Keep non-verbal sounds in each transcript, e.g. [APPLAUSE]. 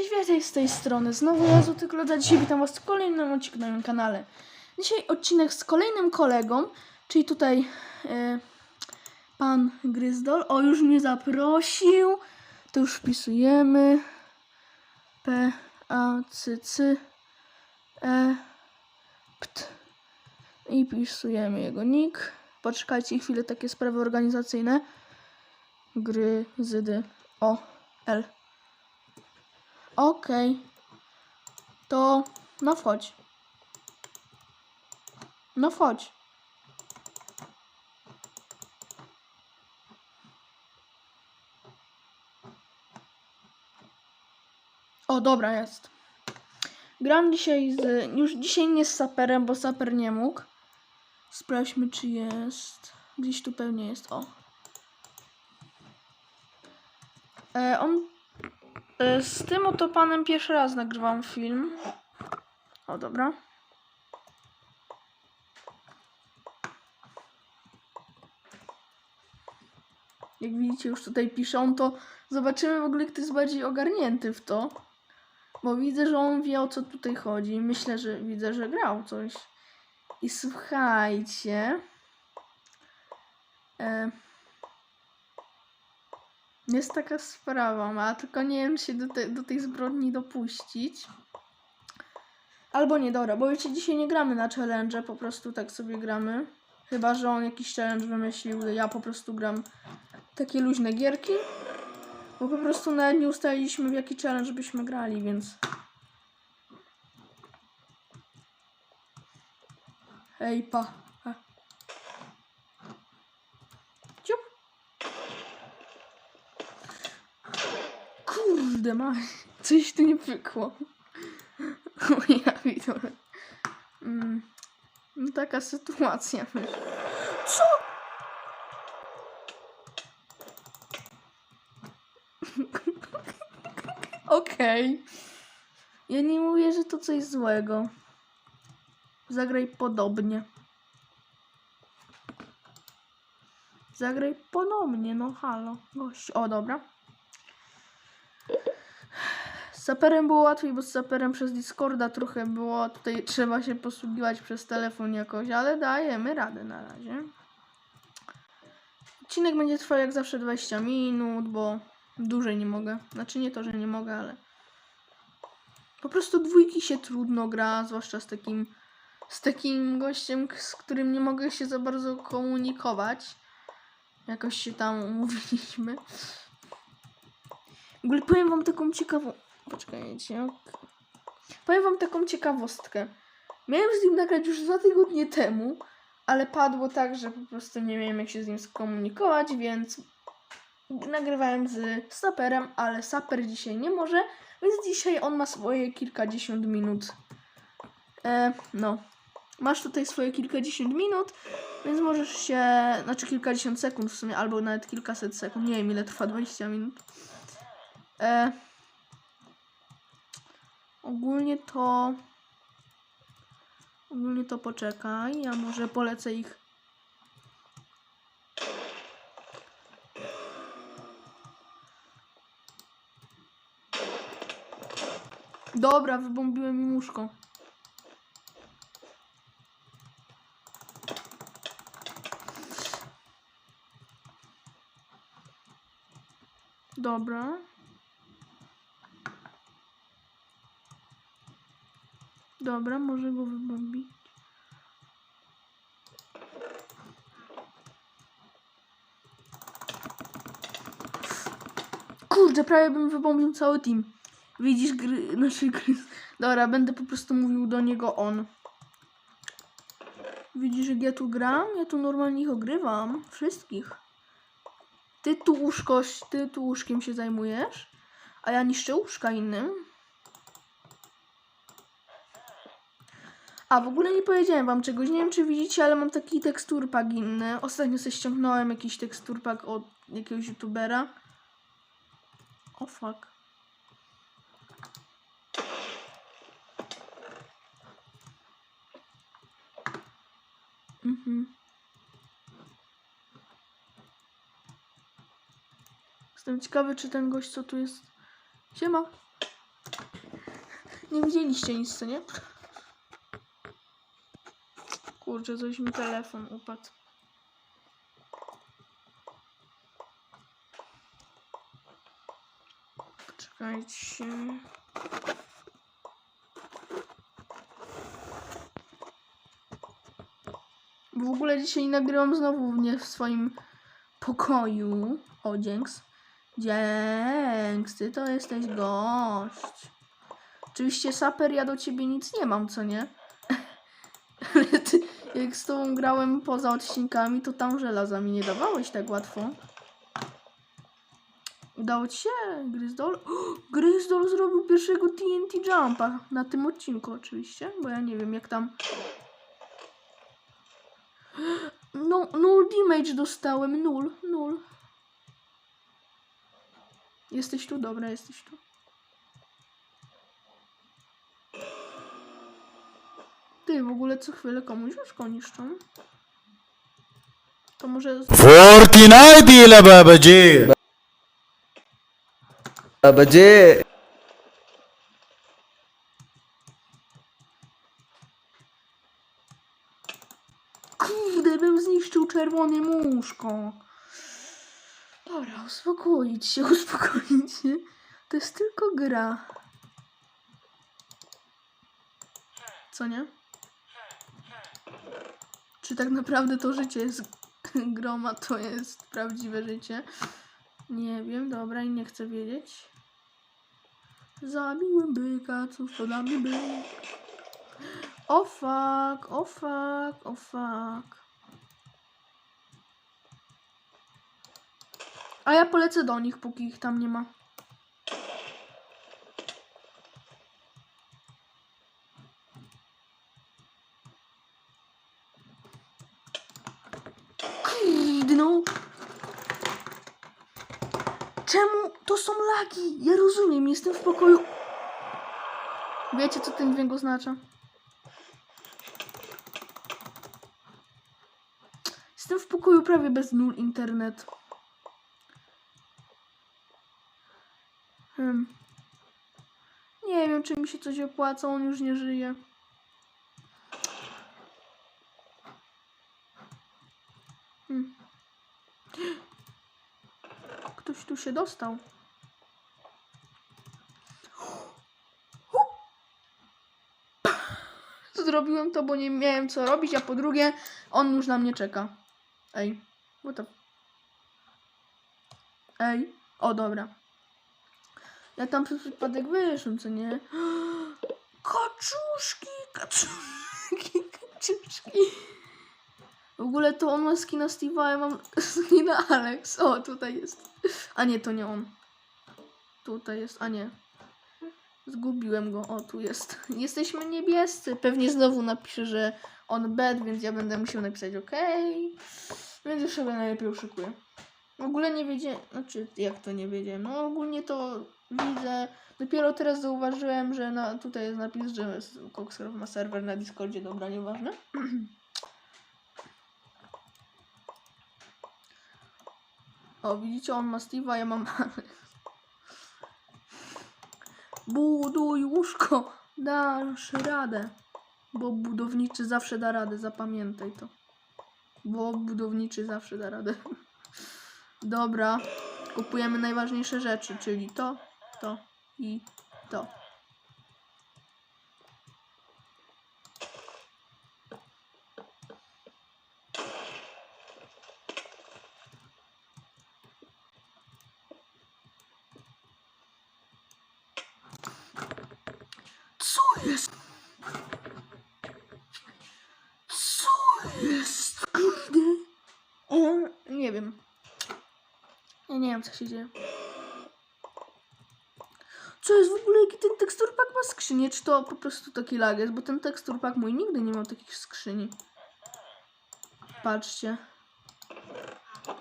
Cześć, witajcie z tej strony. Znowu ja Złotykloda. Dzisiaj witam was w kolejnym odcinku na moim kanale. Dzisiaj odcinek z kolejnym kolegą, czyli tutaj e, pan Gryzdol. O, już mnie zaprosił. To już wpisujemy. P, A, C, C, E, Pt. I wpisujemy jego nick. Poczekajcie chwilę, takie sprawy organizacyjne. Gry, zydy, O, L. Okej. To no wchodź. No wchodź. O, dobra, jest. Gram dzisiaj z... Już dzisiaj nie z saperem, bo saper nie mógł. Sprawdźmy, czy jest... Gdzieś tu pewnie jest, o. E, on Z tym oto panem pierwszy raz nagrywam film. O, dobra. Jak widzicie, już tutaj pisze on to. Zobaczymy w ogóle, kto jest bardziej ogarnięty w to. Bo widzę, że on wie o co tutaj chodzi. Myślę, że widzę, że grał coś. I słuchajcie. E, jest taka sprawa, ma tylko nie wiem, czy się do, te, do tej zbrodni dopuścić. Albo nie, dobra, bo wiecie, dzisiaj nie gramy na challenge, po prostu tak sobie gramy. Chyba, że on jakiś challenge wymyślił, ja po prostu gram takie luźne gierki. Bo po prostu nawet nie ustaliliśmy w jaki challenge byśmy grali, więc... Hej, pa. pa. Ciup. Kurde, ma. [LAUGHS] Coś tu nie pykło. O [LAUGHS] ja widzę. Mm. No taka sytuacja. Co? [LAUGHS] Okej. Ja nie mówię, że to coś złego. Zagraj podobnie. Zagraj ponownie, no halo. Gość. O, dobra. Z saperem było łatwiej, bo z saperem przez Discorda trochę było. Tutaj trzeba się posługiwać przez telefon jakoś, ale dajemy radę na razie. Odcinek będzie trwał jak zawsze 20 minut, bo dłużej nie mogę. Znaczy nie to, że nie mogę, ale po prostu dwójki się trudno gra, zwłaszcza z takim z takim gościem, z którym nie mogę się za bardzo komunikować. Jakoś się tam [LAUGHS] umówiliśmy. W ogóle powiem wam taką ciekawą... Poczekajcie. Powiem wam taką ciekawostkę. Miałem z nim nagrać już dwa tygodnie temu, ale padło tak, że po prostu nie wiem jak się z nim skomunikować, więc nagrywałem z Saperem, ale Saper dzisiaj nie może, więc dzisiaj on ma swoje kilkadziesiąt minut. E, no. Masz tutaj swoje kilkadziesiąt minut, więc możesz się, znaczy kilkadziesiąt sekund w sumie, albo nawet kilkaset sekund, nie wiem ile trwa 20 minut. E, ogólnie to... Ogólnie to poczekaj, ja może polecę ich... Dobra, wybombiłem mi muszką. Dobra. Dobra, może go wybombić. Kurde, prawie bym wybombił cały team. Widzisz gry, nasze gry. Dobra, będę po prostu mówił do niego on. Widzisz, jak ja tu gram? Ja tu normalnie ich ogrywam. Wszystkich. Ty tu łóżko, ty tu łóżkiem się zajmujesz, a ja niszczę łóżka innym. A w ogóle nie powiedziałem wam czegoś, nie wiem czy widzicie, ale mam taki teksturpak inny. Ostatnio sobie ściągnąłem jakiś teksturpak od jakiegoś youtubera. O fuck. Mhm. Jestem ciekawy, czy ten gość, co tu jest. Siema. Nie widzieliście nic, co nie? Kurczę, coś mi telefon upadł. Poczekajcie. W ogóle dzisiaj nagrywam znowu mnie w swoim pokoju. O, dzięks. Dzięks, ty to jesteś gość. Oczywiście, Saper, ja do ciebie nic nie mam, co nie? Jak z tobą grałem poza odcinkami, to tam żelaza mi nie dawałeś tak łatwo. Udało ci się, Gryzdol? [GASPS] Gryzdol zrobił pierwszego TNT Jumpa. Na tym odcinku oczywiście, bo ja nie wiem jak tam... [GASPS] No, null damage dostałem, nul, nul. Jesteś tu? Dobra, jesteś tu. Ty, w ogóle co chwilę komuś łóżko niszczą. To może... Fortnite ile. Kurde, bym zniszczył czerwone muszko. Dobra, uspokoić się, [LAUGHS] uspokoić się. To jest tylko gra. Co nie? Czy tak naprawdę to życie jest [LAUGHS] groma, to jest prawdziwe życie? Nie wiem, dobra, i nie chcę wiedzieć. Zabiłem byka, cóż to dla mnie byk. O fuck, o fuck, o fuck. A ja polecę do nich, póki ich tam nie ma. Kurde, no. Czemu to są lagi? Ja rozumiem, jestem w pokoju. Wiecie, co ten dźwięk oznacza? Jestem w pokoju prawie bez nul internet. Hmm. Nie wiem, czy mi się coś opłaca, on już nie żyje. Hmm. Ktoś tu się dostał. Zrobiłem to, bo nie miałem co robić, a po drugie, on już na mnie czeka. Ej, what the... Ej, o dobra. Ja tam przez przypadek wyszłem, co nie? [GASPS] Kaczuszki, kaczuszki, kaczuszki. W ogóle to on ma skina Steve'a, ja mam [LAUGHS] skina Alex. O, tutaj jest. A nie, to nie on. Tutaj jest, a nie. Zgubiłem go. O, tu jest. [LAUGHS] Jesteśmy niebiescy. Pewnie znowu napisze, że on bad, więc ja będę musiał napisać OK. Więc już sobie najlepiej uszykuję. W ogóle nie wiedziałem, znaczy jak to nie wiedziałem, no ogólnie to widzę, dopiero teraz zauważyłem, że na, tutaj jest napis, że Coxcraft ma serwer na Discordzie, dobra, nieważne. [CLEARS THROAT] O, widzicie, on ma Steve'a, ja mam [LAUGHS] Buduj łóżko, dasz radę. Bo budowniczy zawsze da radę, zapamiętaj to. Bo budowniczy zawsze da radę. Dobra, kupujemy najważniejsze rzeczy, czyli to, to i to. Co jest? Co jest? Kurde. O, nie wiem. Ja nie wiem, co się dzieje. Co jest w ogóle, jaki ten teksturpak ma skrzynię? Czy to po prostu taki lag jest? Bo ten teksturpak mój nigdy nie miał takich skrzyni. Patrzcie.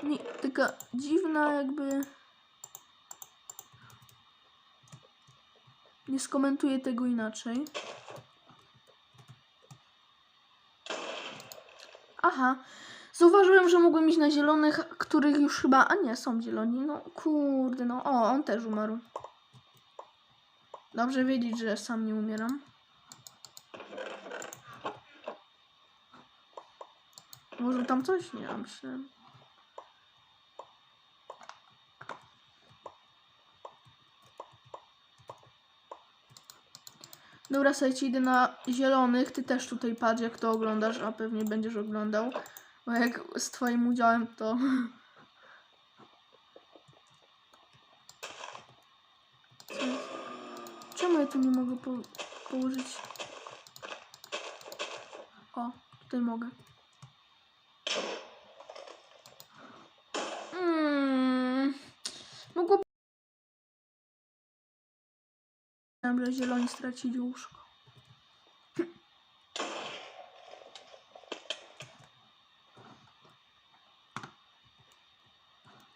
Nie, taka dziwna jakby... Nie skomentuję tego inaczej. Aha. Zauważyłem, że mogłem iść na zielonych, których już chyba... A nie, są zieloni. No kurde, no. O, on też umarł. Dobrze wiedzieć, że sam nie umieram. Może tam coś? Nie mam Dobra, słuchajcie, idę na zielonych. Ty też tutaj patrz, jak to oglądasz, a pewnie będziesz oglądał. Bo jak z twoim udziałem to... Czemu ja tu nie mogę po położyć? O, tutaj mogę. Mm, mogło... Że zieloni stracili łóżko.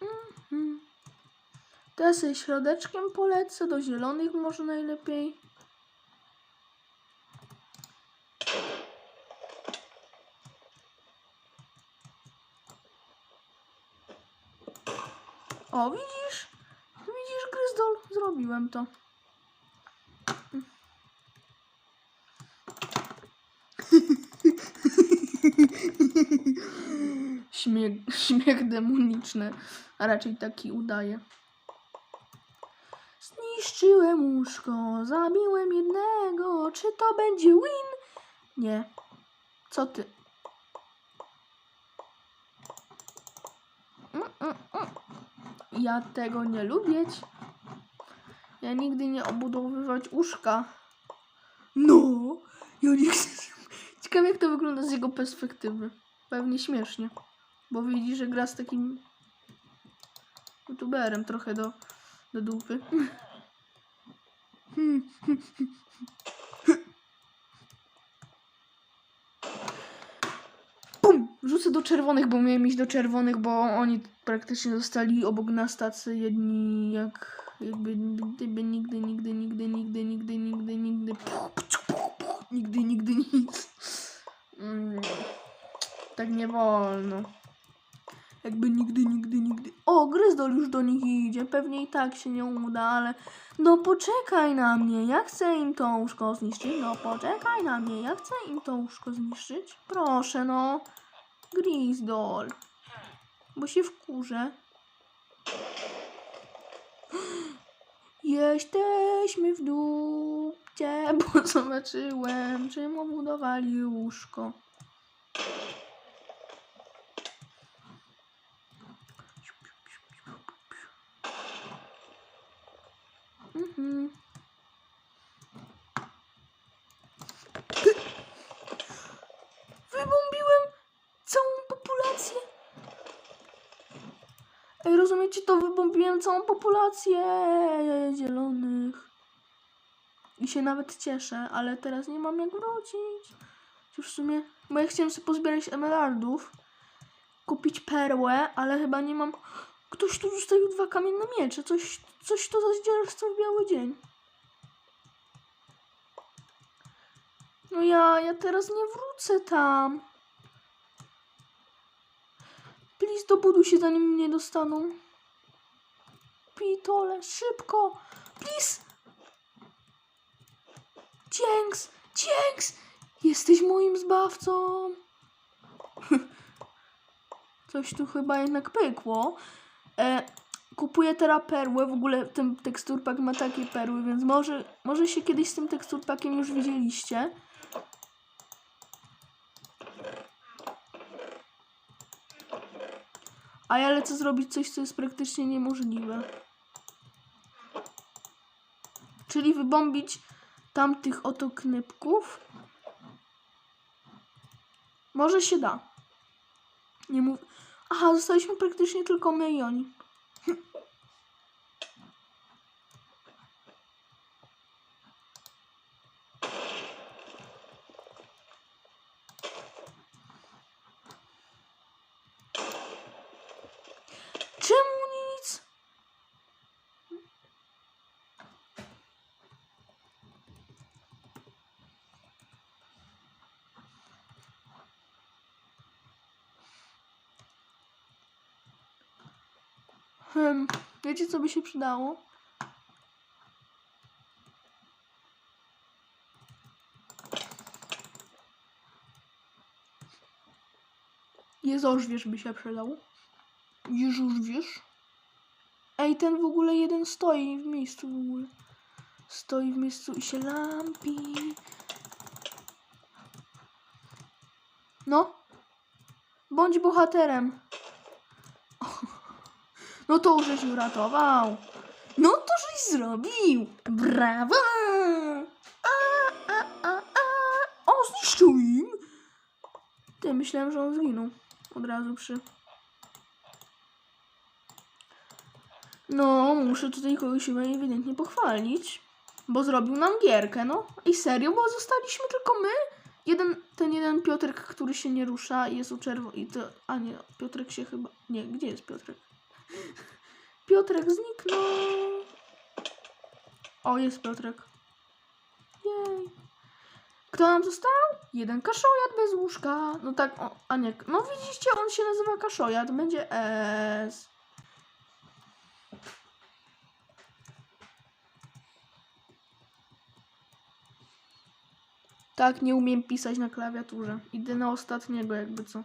Mhm. Teraz sobie środeczkiem polecę, do zielonych może najlepiej. O, widzisz? Widzisz, Gryzdol? Zrobiłem to. [LAUGHS] Śmiech, śmiech demoniczny, a raczej taki udaje. Zniszczyłem łóżko, zabiłem jednego. Czy to będzie win? Nie. Co ty? Ja tego nie lubię. Ja nigdy nie obudowywać łóżka. No, ja chcę. Ciekawe jak to wygląda z jego perspektywy. Pewnie śmiesznie. Bo widzi, że gra z takim youtuberem trochę do, do dupy. Pum! Rzucę do czerwonych, bo miałem iść do czerwonych, bo oni praktycznie zostali obok nas tacy jedni jak jakby gdyby nigdy, nigdy, nigdy, nigdy, nigdy, nigdy, nigdy, nigdy, nigdy nic. Mm, tak nie wolno. Jakby nigdy, nigdy, nigdy. O, Gryzdol już do nich idzie. Pewnie i tak się nie uda, ale. No poczekaj na mnie. Ja chcę im to łóżko zniszczyć. No poczekaj na mnie. Ja chcę im to łóżko zniszczyć. Proszę, no. Gryzdol. Bo się wkurzę. [GASPS] Jesteśmy w [LAUGHS] bo zobaczyłem, czym obudowali łóżko. Mhm. Wybombiłem całą populację. Ej, rozumiecie, to wybombiłem całą populację zielonych. I się nawet cieszę, ale teraz nie mam jak wrócić. Już w sumie, bo ja chciałem sobie pozbierać emeraldów, kupić perłę, ale chyba nie mam... Ktoś tu zostawił dwa kamienne miecze, coś, coś to za zdzierstwo w biały dzień. No ja, ja teraz nie wrócę tam. Please, dobuduj się zanim mnie dostaną. Pitole, szybko! Please! Dzięks! Dzięks! Jesteś moim zbawcą! [LAUGHS] Coś tu chyba jednak pykło. E, kupuję teraz perłę. W ogóle ten teksturpak ma takie perły, więc może, może się kiedyś z tym teksturpakiem już widzieliście. A ja lecę zrobić coś, co jest praktycznie niemożliwe. Czyli wybombić tamtych oto knypków. Może się da. Nie mów... Aha, zostaliśmy praktycznie tylko my i oni. Hmm, wiecie co by się przydało? Jezożwierz by się przydał. Jeżużwierz. Ej, ten w ogóle jeden stoi w miejscu w ogóle. Stoi w miejscu i się lampi. No. Bądź bohaterem. No to żeś uratował. No to żeś zrobił. Brawo. A, a, a, a. O, zniszczył im. Ty, myślałem, że on zginął. Od razu przy... No, muszę tutaj kogoś ewidentnie pochwalić. Bo zrobił nam gierkę, no. I serio, bo zostaliśmy tylko my. Jeden, ten jeden Piotrek, który się nie rusza jest u czerwo... I to... A nie, Piotrek się chyba... Nie, gdzie jest Piotrek? Piotrek zniknął. O, jest Piotrek. Jej. Kto nam został? Jeden kaszojat bez łóżka. No tak, o, a nie. No widzicie, on się nazywa kaszojat. Będzie S. Tak, nie umiem pisać na klawiaturze. Idę na ostatniego, jakby co.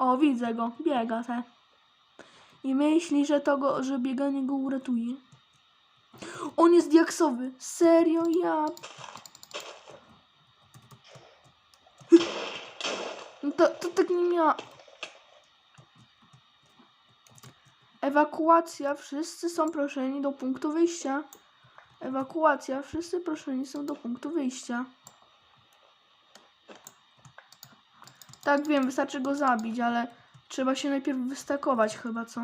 O, widzę go. Biega te. I myśli, że to go, że bieganie go uratuje. On jest diaksowy. Serio, ja. No To, to tak nie miała. Ewakuacja. Wszyscy są proszeni do punktu wyjścia. Ewakuacja. Wszyscy proszeni są do punktu wyjścia. Tak wiem, wystarczy go zabić, ale trzeba się najpierw wystakować chyba, co?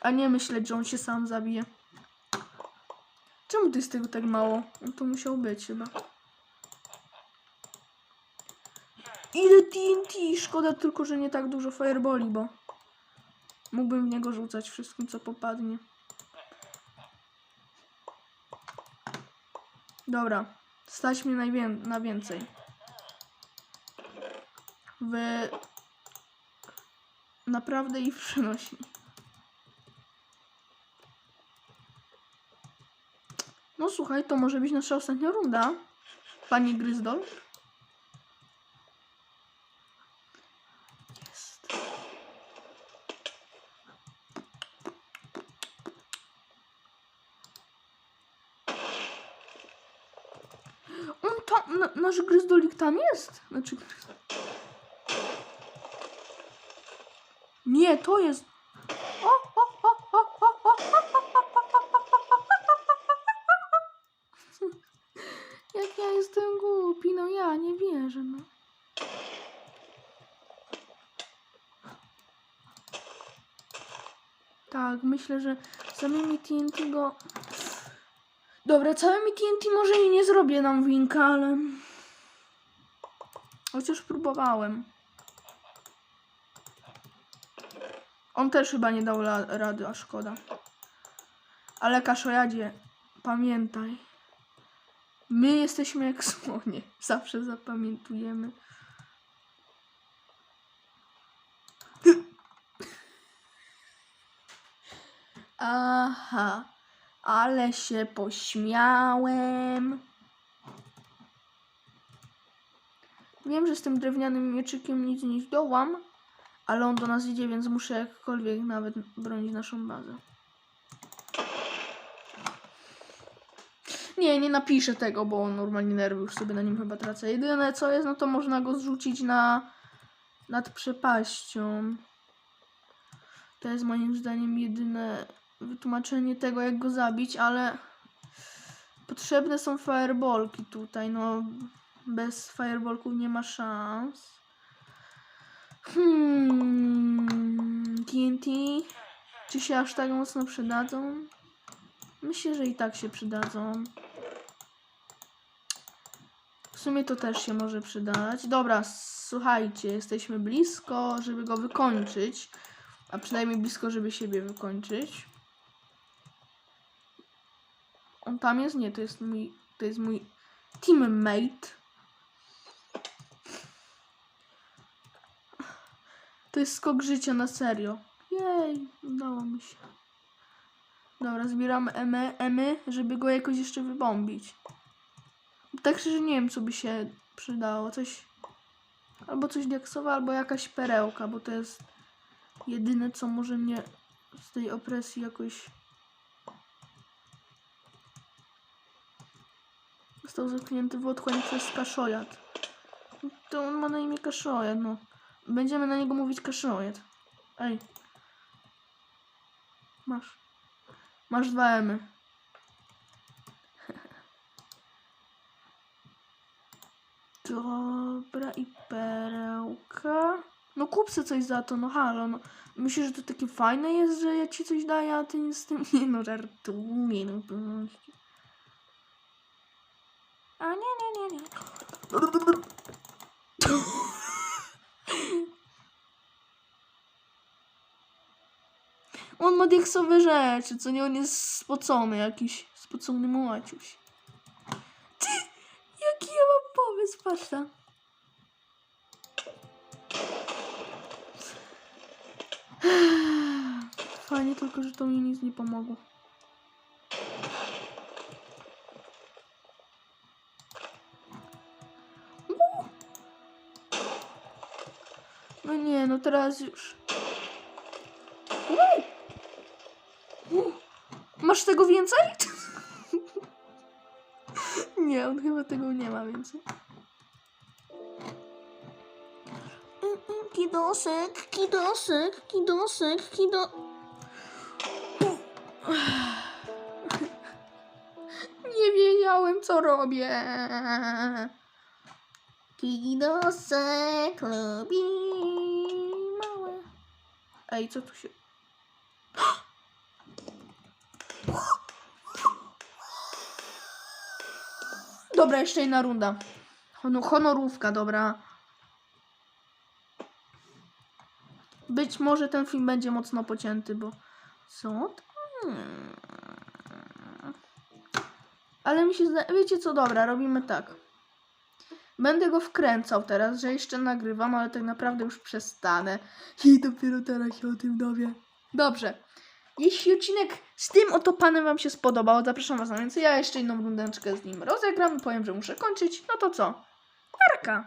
A nie myśleć, że on się sam zabije. Czemu to jest tego tak mało? On to musiał być chyba. Ile TNT? Szkoda tylko, że nie tak dużo fireboli, bo mógłbym w niego rzucać wszystkim, co popadnie. Dobra, stać najwię- na więcej. W... Naprawdę ich przynosi. No słuchaj, to może być nasza ostatnia runda. Pani Gryzdol. On tam, na, nasz Gryzdolik tam jest? Znaczy... Nie, to jest... [LAUGHS] Jak ja jestem głupi, no ja nie wierzę, no. Tak, myślę, że samymi TNT go... Dobra, całymi TNT może i nie zrobię nam winka, ale... Chociaż próbowałem. On też chyba nie dał rady, a szkoda. Ale Kaszojadzie, pamiętaj. My jesteśmy jak słonie. [LAUGHS] Zawsze zapamiętujemy. Aha, ale się pośmiałem. Wiem, że z tym drewnianym mieczykiem nic nie zdołam, ale on do nas idzie, więc muszę jakkolwiek nawet bronić naszą bazę. Nie, nie napiszę tego, bo normalnie nerwy już sobie na nim chyba tracę. Jedyne co jest, no to można go zrzucić na nad przepaścią. To jest moim zdaniem jedyne wytłumaczenie tego, jak go zabić, ale potrzebne są fireballki tutaj. No, bez fireballków nie ma szans. Hmm, TNT. Czy się aż tak mocno przydadzą? Myślę, że i tak się przydadzą. W sumie to też się może przydać. Dobra, słuchajcie, jesteśmy blisko, żeby go wykończyć. A przynajmniej blisko, żeby siebie wykończyć. On tam jest? Nie, to jest mój, to jest mój teammate. To jest skok życia na serio. Jej, udało mi się. Dobra, zbieramy emy, emy, żeby go jakoś jeszcze wybombić. Tak szczerze nie wiem, co by się przydało. Coś. Albo coś diaksowe, albo jakaś perełka, bo to jest jedyne, co może mnie z tej opresji jakoś. Został zamknięty w otchłań przez kaszojat. To on ma na imię kaszojat, no. Będziemy na niego mówić kaszojat. Ej. Masz. Masz dwa emy. [LAUGHS] Dobra i perełka. No kup se coś za to, no halo, no. Że to takie fajne jest, że ja ci coś daję, a ty nic z tym [LAUGHS] nie no żartuję, no to... A nie, nie, nie, nie. On ma diaksowe rzeczy, co nie? On jest spocony jakiś. Spocony maciuś. Ty! Jaki ja mam pomysł, patrz. [SIGHS] Fajnie tylko, że to mi nic nie pomogło. No nie, no teraz już. Uuu. Masz tego więcej? [LAUGHS] nie, on chyba tego nie ma więcej. Mm, mm, Kidosek, kidosek, kidosek, kido... [SIGHS] Nie wiedziałem, co robię. Kidosek lubi małe. Ej, co tu się... Dobra, jeszcze jedna runda. Honor, honorówka, dobra. Być może ten film będzie mocno pocięty, bo... Co? Hmm. Ale mi się zda... Wiecie co, dobra, robimy tak. Będę go wkręcał teraz, że jeszcze nagrywam, ale tak naprawdę już przestanę. I dopiero teraz się o tym dowiem. Dobrze. Jeśli odcinek z tym oto panem wam się spodobał, zapraszam was na więcej. Ja jeszcze inną rundeczkę z nim rozegram. Powiem, że muszę kończyć. No to co? Arka!